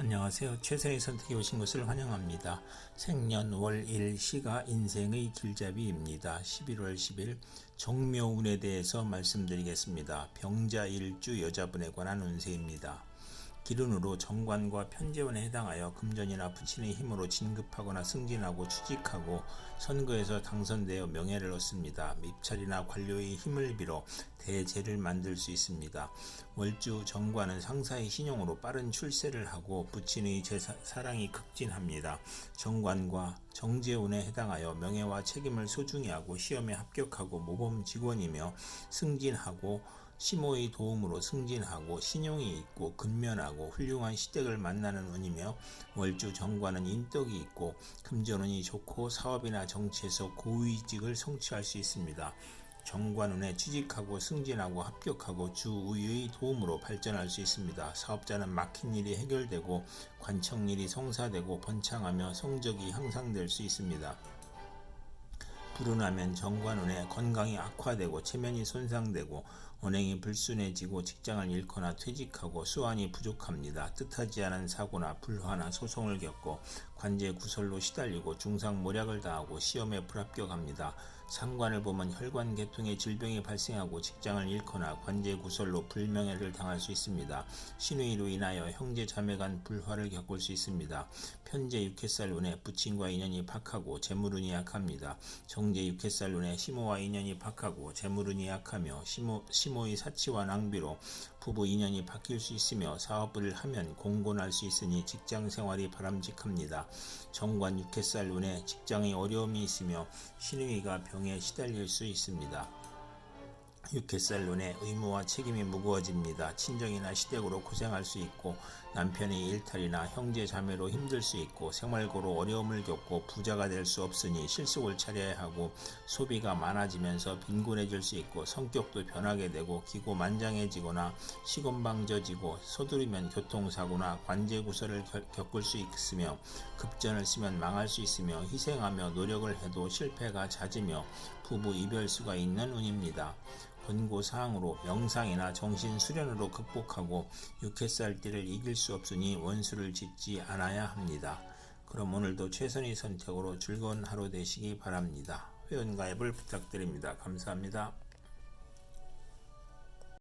안녕하세요. 최선의 선택에 오신 것을 환영합니다. 생년 월 일 시가 인생의 길잡이입니다. 11월 10일 정묘운에 대해서 말씀드리겠습니다. 병자일주 여자분에 관한 운세입니다. 기run으로 정관과 편재원에 해당하여 금전이나 부친의 힘으로 진급하거나 승진하고 취직하고 선거에서 당선되어 명예를 얻습니다. 밉찰이나 관료의 힘을 빌어 대재를 만들 수 있습니다. 월주 정관은 상사의 신용으로 빠른 출세를 하고 부친의 제사, 사랑이 극진합니다. 정관과 정재운에 해당하여 명예와 책임을 소중히 하고 시험에 합격하고 모범 직원이며 승진하고 시모의 도움으로 승진하고 신용이 있고 근면하고 훌륭한 시댁을 만나는 운이며 월주 정관은 인덕이 있고 금전운이 좋고 사업이나 정치에서 고위직을 성취할 수 있습니다. 정관운에 취직하고 승진하고 합격하고 주의의 도움으로 발전할 수 있습니다. 사업자는 막힌 일이 해결되고 관청 일이 성사되고 번창하며 성적이 향상될 수 있습니다. 불운하면 정관운에 건강이 악화되고 체면이 손상되고 언행이 불순해지고 직장을 잃거나 퇴직하고 수완이 부족합니다. 뜻하지 않은 사고나 불화나 소송을 겪고 관제 구설로 시달리고 중상 모략을 당하고 시험에 불합격합니다. 상관을 보면 혈관 계통의 질병이 발생하고 직장을 잃거나 관제 구설로 불명예를 당할 수 있습니다. 신의로 인하여 형제 자매 간 불화를 겪을 수 있습니다. 편제 육회살 운에 부친과 인연이 박하고 재물운이 약합니다. 정제 육회살 운에 시모와 인연이 박하고 재물운이 약하며 시모, 시모의 사치와 낭비로 부부 인연이 바뀔 수 있으며 사업을 하면 공곤할 수 있으니 직장 생활이 바람직합니다. 정관 육회살 운에 직장에 어려움이 있으며 신의가 병에 시달릴 수 있습니다. 육회살 눈에 의무와 책임이 무거워집니다. 친정이나 시댁으로 고생할 수 있고 남편의 일탈이나 형제 자매로 힘들 수 있고 생활고로 어려움을 겪고 부자가 될 수 없으니 실속을 차려야 하고 소비가 많아지면서 빈곤해질 수 있고 성격도 변하게 되고 기고만장해지거나 시건방져지고 서두르면 교통사고나 관제구설을 겪을 수 있으며 급전을 쓰면 망할 수 있으며 희생하며 노력을 해도 실패가 잦으며 부부 이별수가 있는 운입니다. 권고사항으로 명상이나 정신 수련으로 극복하고 육회살띠를 이길 수 없으니 원수를 짓지 않아야 합니다. 그럼 오늘도 최선의 선택으로 즐거운 하루 되시기 바랍니다. 회원가입을 부탁드립니다. 감사합니다.